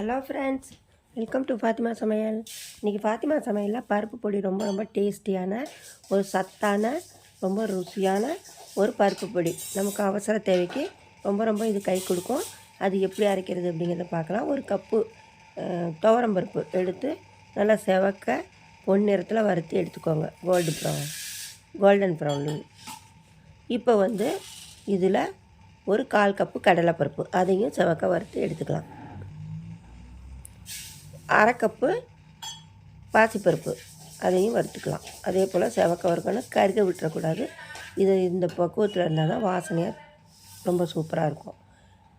Hello friends welcome to Fathima Samayal இன்றைக்கி ஃபாத்திமா சமையலில் பருப்பு பொடி ரொம்ப ரொம்ப டேஸ்டியான ஒரு சத்தான ரொம்ப ருசியான ஒரு பருப்பு பொடி. நமக்கு அவசர தேவைக்கு ரொம்ப ரொம்ப இது கை கொடுக்கும். அது எப்படி அரைக்கிறது அப்படிங்கிறத பார்க்கலாம். ஒரு கப்பு துவரம் பருப்பு எடுத்து நல்லா செவக்க பொன்னிறத்தில் வறுத்து எடுத்துக்கோங்க. கோல்டு ப்ரௌன் கோல்டன் ப்ரௌன் இப்போ வந்து இதில் ஒரு கால் கப்பு கடலைப்பருப்பு அதையும் செவக்க வறுத்து எடுத்துக்கலாம். அரை கப்பு பாசிப்பருப்பு. அதையும் வறுத்துக்கலாம். அதே போல் செவக்க வறுக்கணும். கருக விட்டுறக்கூடாது. இது இந்த பக்குவத்தில் இருந்தால் தான் வாசனையாக ரொம்ப சூப்பராக இருக்கும்.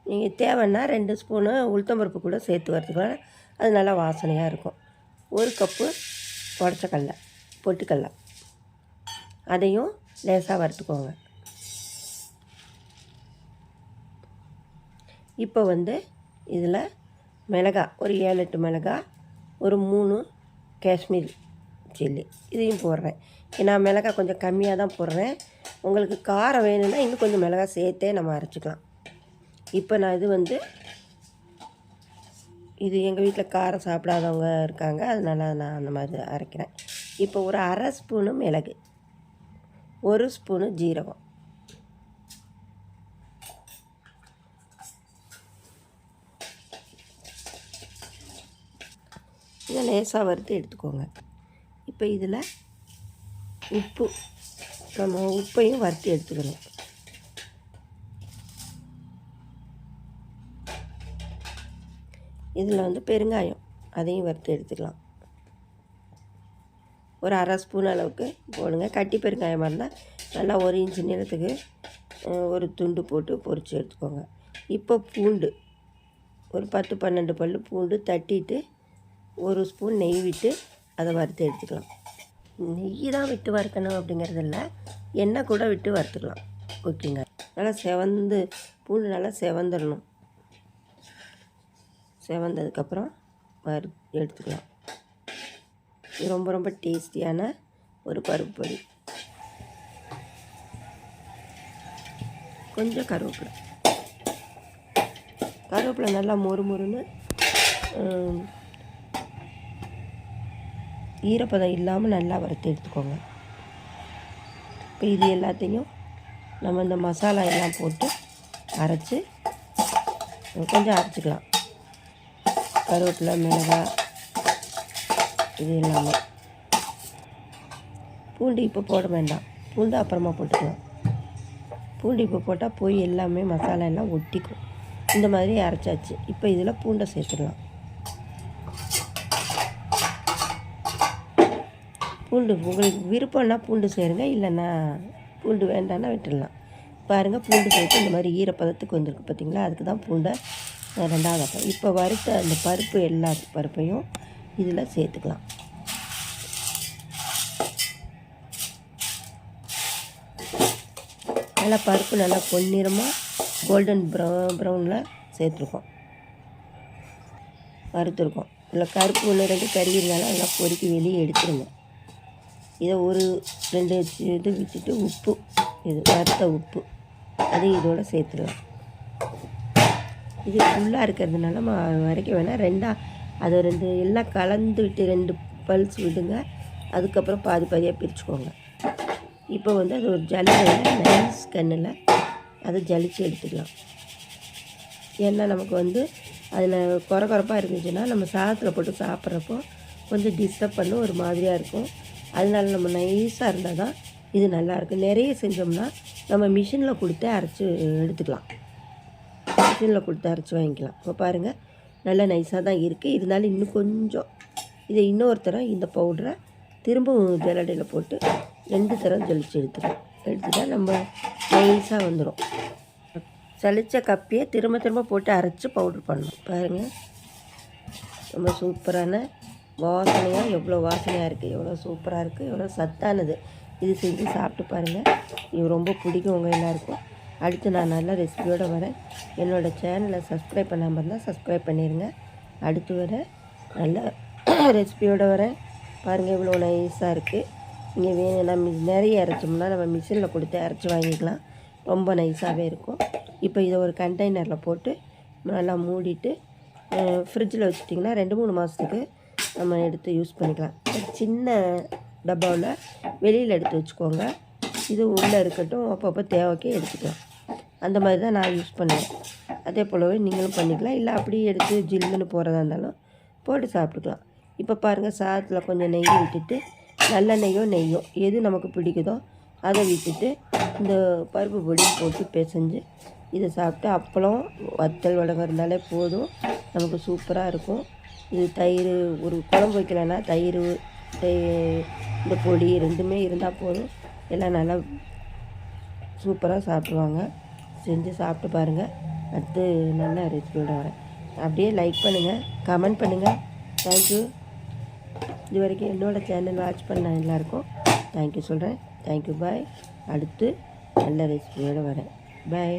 நீங்கள் தேவைன்னா ரெண்டு ஸ்பூனு உளுத்தம்பருப்பு கூட சேர்த்து வறுத்துக்கலாம். அது நல்லா வாசனையாக இருக்கும். ஒரு கப்பு உடச்ச கடல பொட்டுக்கடல. அதையும் லேசாக வறுத்துக்கோங்க. இப்போ வந்து இதில் மிளகா ஒரு ஏழு எட்டு மிளகா ஒரு மூணு காஷ்மீர் சில்லி. இதையும் போடுறேன். நான் மிளகா கொஞ்சம் கம்மியாக தான் போடுறேன். உங்களுக்கு காரம் வேணும்னா இன்னும் கொஞ்சம் மிளகா சேர்த்தே நம்ம அரைச்சிக்கலாம். இப்போ நான் இது வந்து இது எங்கள் வீட்டில் காரம் சாப்பிடாதவங்க இருக்காங்க. அதனால நான் அந்த மாதிரி அரைக்கிறேன். இப்போ ஒரு அரை ஸ்பூனு மிளகு ஒரு ஸ்பூனு ஜீரகம். இதை லேசாக வறுத்து எடுத்துக்கோங்க. இப்போ இதில் உப்பு நம்ம உப்பையும் வறுத்து எடுத்துக்கணும். இதில் வந்து பெருங்காயம் அதையும் வறுத்து எடுத்துக்கலாம். ஒரு அரை ஸ்பூன் அளவுக்கு போடுங்க. கட்டி பெருங்காயமாக இருந்தால் நல்லா ஒரு இன்ச்சு நீளத்துக்கு ஒரு துண்டு போட்டு பொரித்து எடுத்துக்கோங்க. இப்போ பூண்டு ஒரு பத்து பன்னெண்டு பல் பூண்டு தட்டிட்டு ஒரு ஸ்பூன் நெய் விட்டு அதை வறுத்து எடுத்துக்கலாம். நெய் தான் விட்டு வறுக்கணும் அப்படிங்கிறது இல்லை எண்ணெய் கூட விட்டு வறுத்துக்கலாம். ஓகேங்க. நல்லா செவந்து பூண்டு நல்லா செவந்துடணும் செவந்ததுக்கப்புறம் வறு எடுத்துக்கலாம். ரொம்ப ரொம்ப டேஸ்டியான ஒரு பருப்பு பொடி. கொஞ்சம் கருவேப்பிலை. கருவேப்பிலை நல்லா மொறு மொறுன்னு ஈரப்பதம் இல்லாமல் நல்லா வறுத்து எடுத்துக்கோங்க. இப்போ இது எல்லாத்தையும் நம்ம இந்த மசாலா எல்லாம் போட்டு அரைச்சி கொஞ்சம் அரைச்சிக்கலாம். கருவேப்பிலை மிளகாய் இது எல்லாமே. பூண்டு இப்போ போட வேண்டாம். பூண்டு அப்புறமா போட்டுக்கலாம். பூண்டு இப்போ போட்டால் போய் எல்லாமே மசாலா எல்லாம் ஒட்டிக்கும். இந்த மாதிரி அரைச்சாச்சு. இப்போ இதில் பூண்டை சேர்த்துடலாம். பூண்டு உங்களுக்கு விருப்பம்னா பூண்டு சேருங்க இல்லைன்னா பூண்டு வேண்டாம்னா விட்டுடலாம். பாருங்கள் பூண்டு சேர்த்து இந்த மாதிரி ஈரப்பதத்துக்கு வந்திருக்கு பார்த்தீங்களா? அதுக்கு தான் பூண்டை ரெண்டாவது அப்போ இப்போ வறுத்த அந்த பருப்பு எல்லா பருப்பையும் இதில் சேர்த்துக்கலாம். நல்லா பருப்பு நல்லா பொன்னிறமாக கோல்டன் ப்ரௌன் ப்ரௌனில் சேர்த்துருக்கோம். வறுத்துருக்கோம். இதில் கருப்பு ஒன்று ரெண்டு கறி இருந்தாலும் நல்லா பொறுக்கி வெளியே எடுத்துருங்க. இதை ஒரு ரெண்டு இது வச்சுட்டு உப்பு இது வறுத்த உப்பு. அதையும் இதோடு சேர்த்துடலாம். இது ஃபுல்லாக இருக்கிறதுனால நம்ம வரைக்க வேணாம். ரெண்டாக அதை ரெண்டு எல்லாம் கலந்து விட்டு ரெண்டு பல்ஸ் விடுங்க. அதுக்கப்புறம் பாதி பாதியாக பிரிச்சுக்கோங்க. இப்போ வந்து அது ஒரு ஜல்லில் நைஸ் கண்ணில் அதை ஜலிச்சு எடுத்துக்கலாம். ஏன்னா நமக்கு வந்து அதில் குறை குறைப்பாக இருந்துச்சுன்னா நம்ம சாதத்தில் போட்டு சாப்பிட்றப்போ கொஞ்சம் டிஸ்டர்ப் பண்ண ஒரு மாதிரியாக இருக்கும். அதனால நம்ம நைஸாக இருந்தால் தான் இது நல்லாயிருக்கும் நிறைய செஞ்சோம்னா நம்ம மிஷினில் கொடுத்து அரைச்சி எடுத்துக்கலாம். மிஷினில் கொடுத்து அரைச்சி வாங்கிக்கலாம். இப்போ பாருங்கள் நல்லா நைஸாக தான் இருக்குது இருந்தாலும் இன்னும் கொஞ்சம் இதை இன்னொரு தரம் இந்த பவுடரை திரும்பவும் ஜல்லடையில் போட்டு ரெண்டு தரம் ஜலிச்சு எடுத்துக்கலாம். எடுத்துட்டா நம்ம நைஸாக வந்துடும் சளிச்ச கப்பியை திரும்ப திரும்ப போட்டு அரைச்சி பவுட்ரு பண்ணணும். பாருங்கள் ரொம்ப சூப்பரான வாசனையாக எவ்வளோ வாசனையாக இருக்குது எவ்வளோ சூப்பராக இருக்குது எவ்வளோ சத்தானது. இது செஞ்சு சாப்பிட்டு பாருங்கள் இது ரொம்ப பிடிக்கும் உங்கள் எல்லாருக்கும். அடுத்து நான் நல்ல ரெசிபியோடு வரேன். என்னோடய சேனலை சப்ஸ்கிரைப் பண்ணாமல் இருந்தால் சப்ஸ்கிரைப் பண்ணிடுங்க அடுத்து வர நல்ல ரெசிபியோடு வரேன். பாருங்கள் இவ்வளோ நைஸாக இருக்குது நீங்கள் வேணும் நம்ம நிறைய அரைச்சோம்னா நம்ம மிஷினில் கொடுத்து அரைச்சி வாங்கிக்கலாம். ரொம்ப நைஸாகவே இருக்கும். இப்போ இதை ஒரு கண்டெய்னரில் போட்டு நல்லா மூடிட்டு ஃப்ரிட்ஜில் வச்சுட்டிங்கன்னா ரெண்டு மூணு மாதத்துக்கு நம்ம எடுத்து யூஸ் பண்ணிக்கலாம். சின்ன டப்பாவில் வெளியில் எடுத்து வச்சுக்கோங்க. இது உள்ளே இருக்கட்டும் அப்பப்போ தேவைக்கு எடுத்துக்கலாம். அந்த மாதிரி தான் நான் யூஸ் பண்ணுவேன். அதே போலவே நீங்களும் பண்ணிக்கலாம். இல்லை அப்படியே எடுத்து ஜில்லுன்னு போகிறதா இருந்தாலும் போட்டு சாப்பிட்டுக்கலாம். இப்போ பாருங்கள் சாதத்தில் கொஞ்சம் நெய் விட்டுட்டு நல்லெண்ணெய்யோ நெய்யோ எது நமக்கு பிடிக்குதோ அதை விட்டுட்டு இந்த பருப்பு பொடி போட்டு பிசைஞ்சு இதை சாப்பிட்டு அப்பளம் வத்தல் வடகம் இருந்தாலே போதும். நமக்கு சூப்பராக இருக்கும். இது தயிர் ஒரு குழம்பு வைக்கலைன்னா தயிர் இந்த பொடி ரெண்டுமே இருந்தால் போதும். எல்லாம் நல்லா சூப்பராக சாப்பிடுவாங்க. செஞ்சு சாப்பிட்டு பாருங்கள் அடுத்து நல்ல ரெசிபியோட வரேன். அப்படியே லைக் பண்ணுங்கள் கமெண்ட் பண்ணுங்கள் தேங்க்யூ இது வரைக்கும் என்னோடய சேனல் வாட்ச் பண்ண எல்லாருக்கும் தேங்க்யூ சொல்கிறேன் தேங்க்யூ பாய் அடுத்து நல்ல ரெசிபியோடு வரேன். பாய்